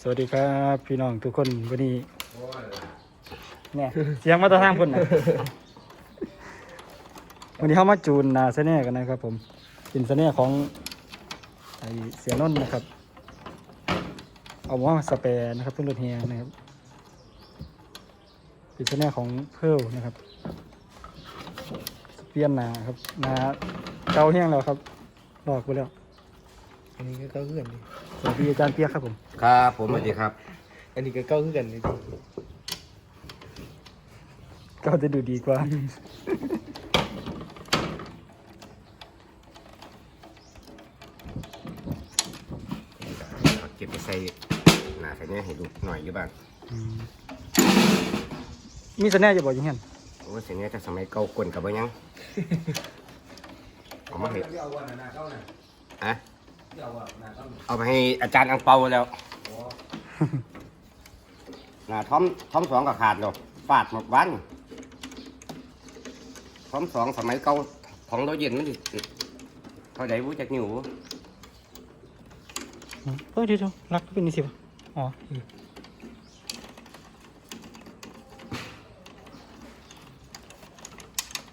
สวัสดีครับพี่น้องทุกคนวันนี้เนี่ยเสียงมาตรทางคนนะวันนี้เข้ามาจูนนาเสน่กันนะครับ ผมเป็นเสน่ของไอเสียนนท์นะครับ เอาว่าสเปรย์นะครับเป็นรถเฮียนะครับเป็นเสน่ของเพิลนะครับเปลี่ยนนาครับนาเก่าเฮียงแล้วครับลอกไปแล้วอันนี้ก็เก้าขึ้นกันดิ สวัสดีอาจารย์เปียกครับผมครับผมสวัสดีครับ อันนี้ก็เก้าขึ้นกันดิก็จะดูดีกว่าเก็บไปใส่หนาใส่เนี้ยให้ดูหน่อยอยู่บ้างมีเสน่ห์จะบอกอยังไงโอ้ยใส่เนี้ยจากสมัยเก่ากวนกับว่ายังเอามาให้อะ เอาไปให้อาจารย์อังเปาแล้วหนาท้อมท้อมสองกับขาดแล้วฟาดหมดวันท้อมสองสมัยเก่าของเราเย็นมันดิเท่าไหร่บูจากนิ้วเฮ้ยเดี๋ยวๆรักเป็นนี่สิบอ๋อ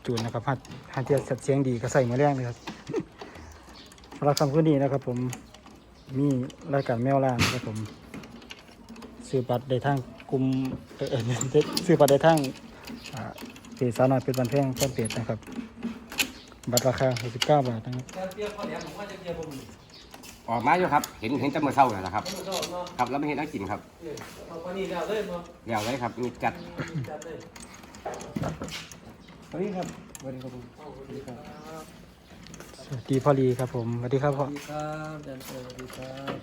จูนนะครับฮัดฮัดเทียสัดเสียงดีก็ใส่มาแรงเลยครับสำหรับคำพูดนี้นะครับ ผมมีรายการแมวล่านะครับผมซื้อบัตรได้ทางกลุ่มเออเออซื้อบัตรได้ทางอ่าเพจสาวน้อยเป็นบันแพงแฟนเพจนะครับ บัตรราคา69บาทนะครับเปียกข้าวเหนียวผมว่าจะเปียกผมออกมาอยู่ครับ เห็นเห็นแตะมือเท่านั่นแหละครับไม่ชอบเนาะครับแล้วไม่เห็นนักกินครับเอาปนี่แล้วเลยเนาะเดี๋ยวเลยครับมีจัดจัดเลยสวัสดีครับสวัสดีครับผม สวัสดีครับสวัสดีพ่อลีครับผมสวัสดีครับพ่อสวัสดีครับอาจารย์เปิดสวัสดีครับ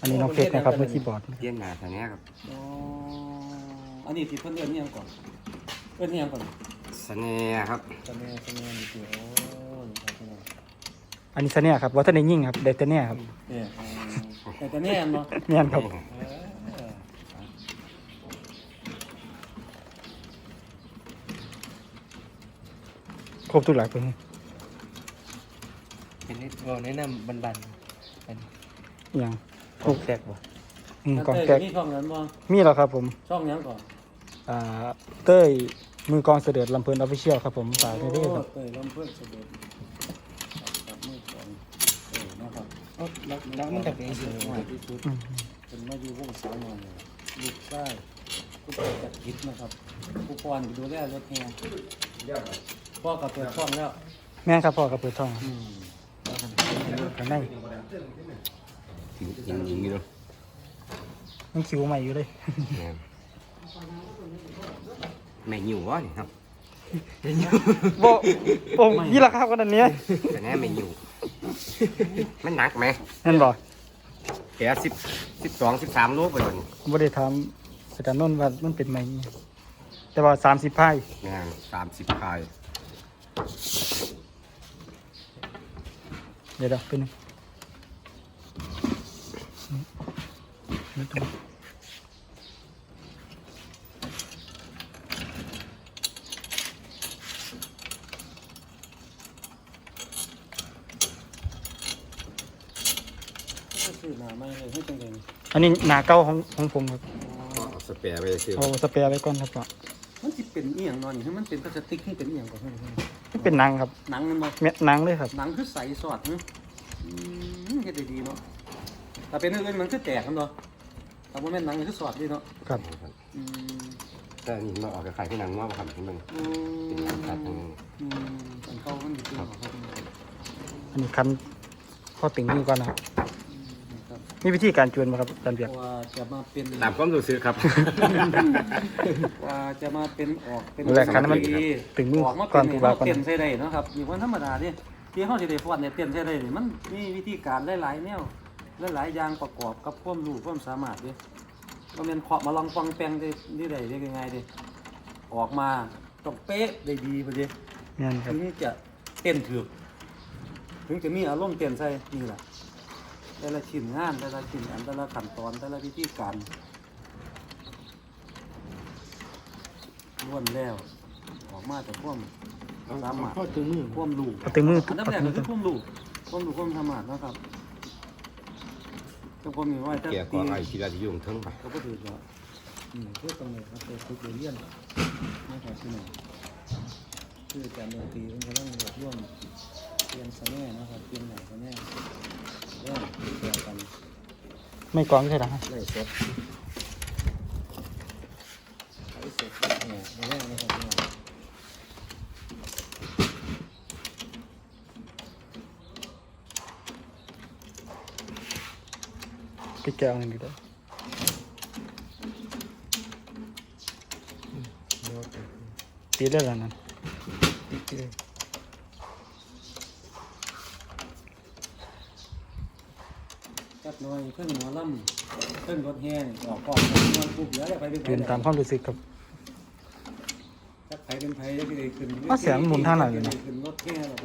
อันนี้น้องเพชรนะครับเมื่อคีย์บอร์ดเยี่ยนหนาใส่เนี้ยครับอ๋ออันนี้ที่เพิ่นเอิ้นอิหยังก่อนเอิ้นอิหยังก่อนเสน่ห์ครับตะแม่ตะแม่นี่สิโอ้นี่ครับพี่น้องอันนี้ซะเนี่ยครับว่าท่านได้ยิ่งครับได้แต่เนี่ยครับเนี่ยอ๋อแต่แต่แน่เนาะเนี่ยครับเออครบทุกหลักเลย เป็นนิดบ่แนะนำบันๆเป็นอย่างกองแตกบ่อืมกองแตกมีช่องนั้นบ่มีแล้วครับผม ช่องหยังก่อนอ่าเต้ยมือกลองเสด็จลำเพลินออฟฟิเชียลครับผมฝากด้วยด้วยครับโอ้เตยลำเพื่อนเสด็จครับมือก่อนเออนะครับแล้วแล้วมันจะเป็นที่สุดหน่อยที่สุดอืมเป็นมาอยู่วงสาวหน่อยลูกใต้ผู้เปิดจัดกิจนะครับผู้ปอนดูแลรถแห่พ่อกับเปิดช่องแล้ว แม่นครับพ่อกับเปิดทองอืม ข้างในยิงยิงยิงอยู่เนาะมันคิวใหม่อยู่เลยเนี่ยแม่หิววะนี่ครับโบโบยี่ราคาขนาดนี้เสน่ห์แม่หิวมันหนักไหมนั่นบอกแกสิบสิบสองสิบสามโลไปก่อนบ่ได้ถามอาจารย์นนท์ว่ามันเป็นไหมแต่ว่าสามสิบพายเนี่ยสามสิบพาย เดี๋ยวเดี๋ยวเป็นงนี่ตรงก็ซื้อหนาไม่เลยให้จังเลยอันนี้หนาเก้าของของผมครับเอาสเปรย์ไปซื้อเอาสเปรย์ไว้ก่อนครับพ่อมันจะเป็นอีหยังนอนนี่มันเป็นพลาสติกที่เป็นอีหยังก่อนมัน เป็นหนังครับหนังมันบ่เม็ดหนังเลยครับ หนังคือใสสอดเนาะอืมเฮ็ดได้ดีเนาะแต่เป็นอื่นๆมันคือแตกกันเนาะแต่ว่าแม่นหนังมันคือสอดดีเนาะครับอืมแต่อันนี่มาออกกับใครที่หนังว่ามาทำให้มันอืเป็นหนังตัดทางมอืมอันเข้ามันอยู่ที่หัวครับอันนี้คันข้อติ่งมือก่อนนะครับครับ มีวิธีการจวนไหมครับอาจารย์เพเบียกราะว่าจะมาเป็นตามความรู้สึกครับ ว่าจะมาเป็นออกเป็นแรกคันมันดีถึงมือออกมาก่เป็อนนผู้เต้บ่าวก่อนนใส่ได้เนาะครับอยู่วันธรรมดาเนี่ยที่เขาสิได้ฟอนเนี่ยเต้นใส่ได้นี่มันมีวิธีการหลายๆแนวหลายๆอย่างประกอบกับความรู้ความสามารถเด้บ่แม่นเคาะมาลองฟังแปลงได้นี่ได้ได้ยังไงเด้ออกมาต้องเป๊ะได้ดีพอดีเงี้ยครับ ถึงจะเต้นถูกถึงจะมีอารมณ์เต้นใส่นี่แหละ แต่ละชิ้นงานแต่ละชิ้นอันแต่ละขั้นตอนแต่ละวิธีการล้วนแล้วออกมาจากความสามารถข้อถึงมือความรู้เอาติ่งมืออันดับแรกก็คือความรู้ความรู้ความสามารถนะครับก็ผมนี่ว่าจะเกี่ยวกับไอ้ที่เราจะยุ่งถึงไปก็บ่ถือว่านี่คือตรงนี้ครับเป็นทุกเรียนนะครับพี่น้องคือการดนตรีมันกำลังรวบรวมเปลี่ยนสแน่นะครับเปลี่ยนไหนสแน่ ไม่กรองใช่หรอไล่สดไล่สดเนี่ยมาแรกนะครับพี่น้องพี่แก้วนึงดีกว่าปีได้แล้วนั่นจัด น่อยเครื่องหัวล่ำเครื่องรถแห้งออกก่อนมันปุ๊บแล้วไปเป็นเปลี่ยนตามความรู้สึกครับจักไผเป็นไผได้เลยขึ้นอ้าวเสียงหมุนทางไหนอยู่นะ ขึ้นรถแห้งแล้วไป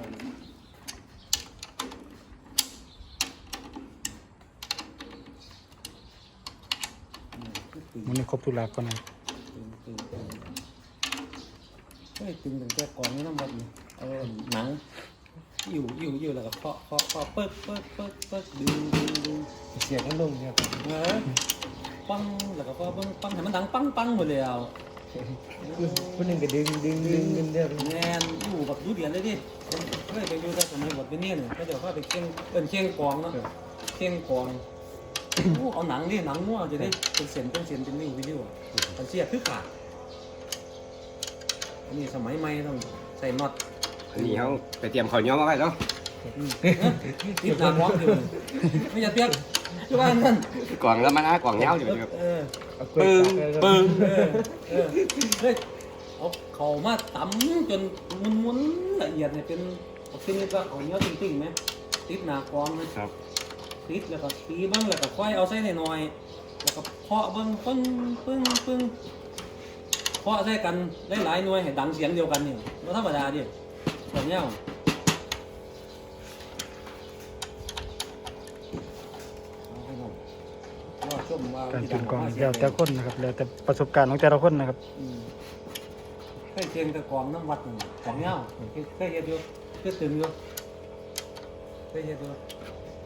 มันนี่ครบทุกหลักก่อนนะตึงตึงตึงเฮ้ยตึงตั้งแต่ก่อนนี่น้ำมันนี่เอาหนัง อยู่อยู่อยู่แล้วก็เคาะเคาะเคาะเปิดเปิดเปิดเปิดดึงดึงดึงเสียงมันลงเนี่ยเออปังแล้วก็ปังปังให้มันดังปังปังหมดเลยเอาคนหนึ่งก็ดึงดึงดึงดึงเดียวแนนอยู่แบบดูเดียนเลยดิเคยไปอยู่แต่สมัยบทเป็นเนี่ยนี่ก็เดี๋ยวเขาไปเคียงเอินเคียงกองเนาะเคียงกองโอ้เอาหนังดิหนังมั่วจะได้เป็นเส้นเป็นเส้นเป็นวิ่งวิดีโอมันเสียคือขาดอันนี้สมัยใหม่ต้องใส่น็อต อันนี้เขาไปเตรียมข้าวเหนียวมาไว้แล้วติดตามร้องอยู่ไม่อยากเปียกคือว่านั่นกล่องแล้วมันนะกล่องเหนียวอยู่ครับเออเอากล้วยปึ้งตักเลยครับปึ้งเออเออเฮ้ยเอาเข่ามาตำจนมุนๆละเอียดเนี่ยเป็นเอาขึ้นนี่ก็เอาเนื้อติ้งๆไหมติดหนากองไหมครับติดแล้วก็ตีบ้างแล้วก็ค่อยเอาใส่หน่อยๆแล้วก็เคาะเบิ้งปึ้งปึ้งปึ้งเคาะใส่กันได้หลายหน่วยให้ดังเสียงเดียวกันนี่ไม่ธรรมดาดิ ส่วนเนี้ยเอาให้ผมรอชมว่าการที่เปลี่ยนกรองดัแล้วแต่คนนะครับแล้วแต่ประสบการณ์ของแต่ละคนนะครับอืมเคยเทียงแต่กองน้ำวัดนี่กองเงาเคยเคยเฮ็ดอยู่เคยตึงอยู่เคยเฮ็ดอยู่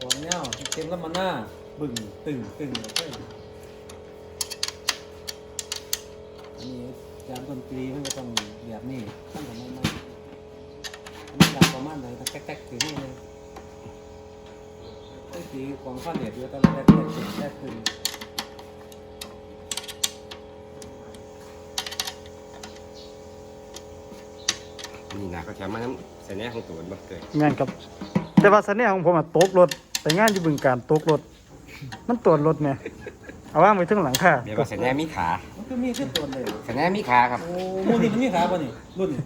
กองเงาเทียงแล้วมันหน้าบึ้งตึงตึงเคยอันนี้จานดนตรีมันก็ต้องแบบนี้ตั้งแต่ไม่ไม่อันนี้ดังประมาณไหนตั้งแก๊กๆถึงนี่เลยเคยตีกองข้าวเหนียวอยู่แต่ละแรกๆตึงแรกตึงนี่นะเขาแถมมาน้ำใส่แหน่ของตัวมันเกิดงานกับ แต่ว่าเสน่ห์ของผมอะตกรถไปงานอยู่บึงการตกรถ มันตรวจรถเนี่ยเอาว่างไว้ถึงหลังค่ะเดี๋ยวว่าใส่แหน่มีขามันก็มีขึ้นตัวเลยใส่แหน่มีขาครับ โอ้โมนี่มันมีขาป่ะนี่รุ่นนี่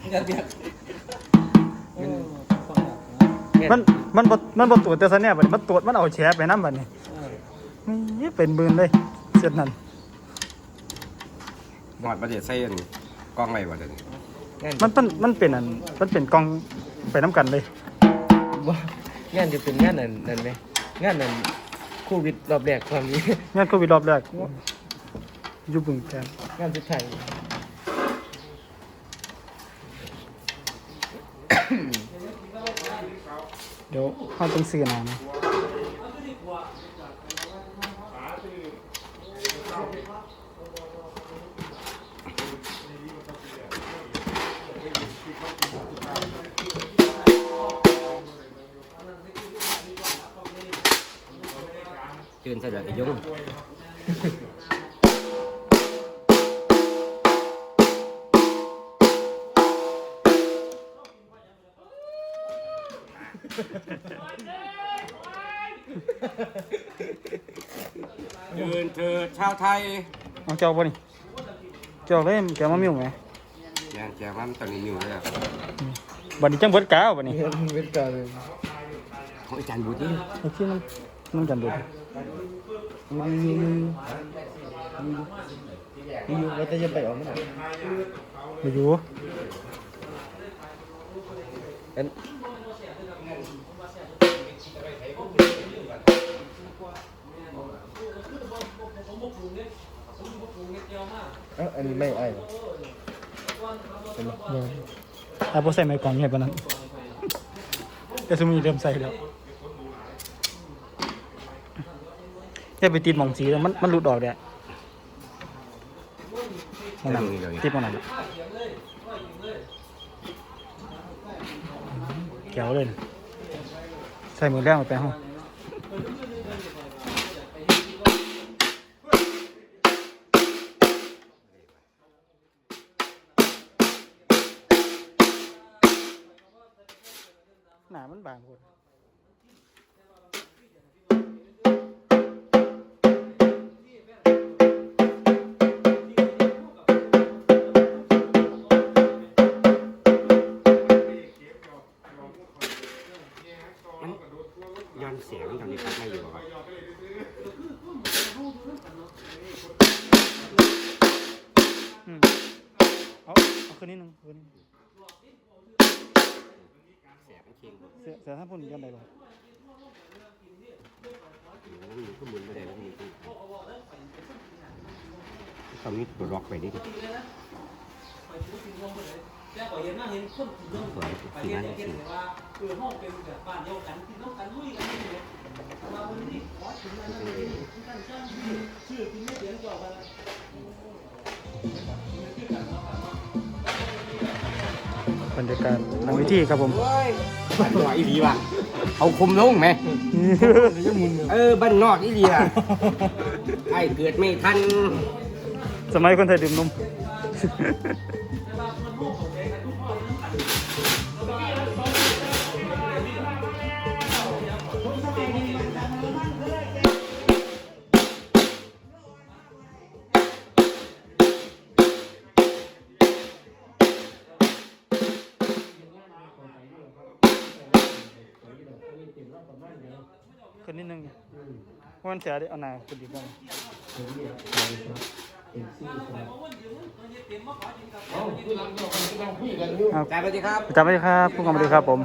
มันจะเบียด มันมันบ่มันบ่ตรวจแต่เสน่ห์บัดนี้มันตรวจมันเอาแฉไปน้ำบัดนี้เออนี่เป็นหมื่นเลยเสร็จนั่นบอดประเดี๋ยวใส่อันกล้องไว้บ่เดี๋ยวนี้งานมันมันมันเป็นอันมันเป็นกล่องไปน้ำกันเลยว่างานจะเป็นงานนั่นนั่นไหมงานนั่นโควิดรอบแรกความนี้งานโควิดรอบแรกอยู่บึงการงานสุดท้าย ดี๋ยวเขาต้องซื้อน้ำเตือนใส่แบบไอ้ง เดินเถิดชาวไทยเอาเจ้าบ่นี่เจ้าเลยแกมามิ้วไหมยางแกว่ามันตอนนี้อยู่เลยอะบัดนี้จังเบิดกาวบัดนี้เงินเวทการเลยของอาจารย์บุตรนี่ไอ้ที่มันมันกันดูมีมีมีมีอยู่ว่าจะจะไปออกมั้ยไปอยู่ อัน เอ้าอันนี้ไม่ไอ้เห็นไหมบ่ไอ้บ่ใส่ไม้กรองเฮ็ดปานนั้นแต่ซุมื้อนี้เริ่มใส่แล้วค่ไปติดหมองสีแล้วมันมันหลุดออกเด้มองนั่นติดมองนั่นแก้วเลย ใส่หมือแรงมาไปห้อง มันบางคนย้อนเสียงตอนนี้ครับไม่อยู่ครับอืมเอาเอาคืนนิดนึงคืนนิ ดนึงเสียงมันเคียงเสียเสียท่านพูดยันใดบ่มันมีข้อมูลไม่ได้แล้วมีข้อมูลตอนนี้ตัวล็อกไปนี่ดิแต่ก็เห็นนะเห็นคนที่ลงไปไปเฮ็ดอย่างเช่นว่าเออห้องเป็นแบบบ้านเดียวกันที่น้องกันลุยกันนี่แหละว่าวันนี้ขอถึงอันนั้นเลยที่ท่านจ้างชื่อชื่อที่ไม่เสียงเจ้ากัน บรรยากาศหลังเวิธีครับผม บ้านนอกอีหลีว่ะเอาคุมลงไหม เออบ้านนอกอีหลีอะไอ้เกิดไม่ทัน สมัยคนไทยดื่มนม ขึ้นนิดนึงเพราะมันเสียได้เอาหนาขึ้นดีกว่าครับสวัสดีครับอาจารย์สวัสดีครับผู้กำกับสวัสดีครับผม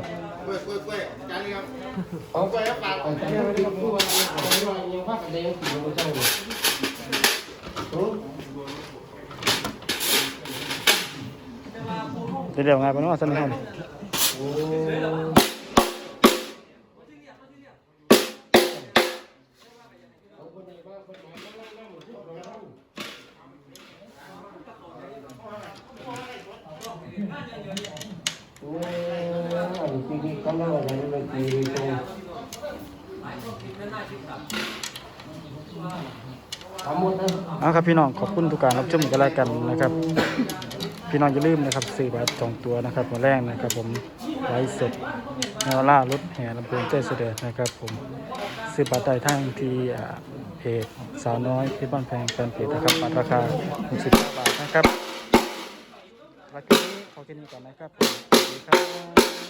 เดี๋ยวเดี๋ยวไงไปเนาะสนิทกั เอาครับพี่น้องขอบคุณทุกการรับชมกันแล้วกันนะครับ พี่น้องอย่าลืมนะครับซื้อบัตรจองตัวนะครับมาแรกนะครับ ผมไลฟ์สดแนวล่ารถแห่ลำเพลินเจ้เสด็จนะครับ ผมซื้อบัตรได้ทั้งที่อ่าเพจสาวน้อยเพชรบ้านแพงแฟนเพจนะครับบัตรราคา60บาทนะครับแล้วก็นี้ขอแค่นี้ก่อนนะครับสวัสดีครับ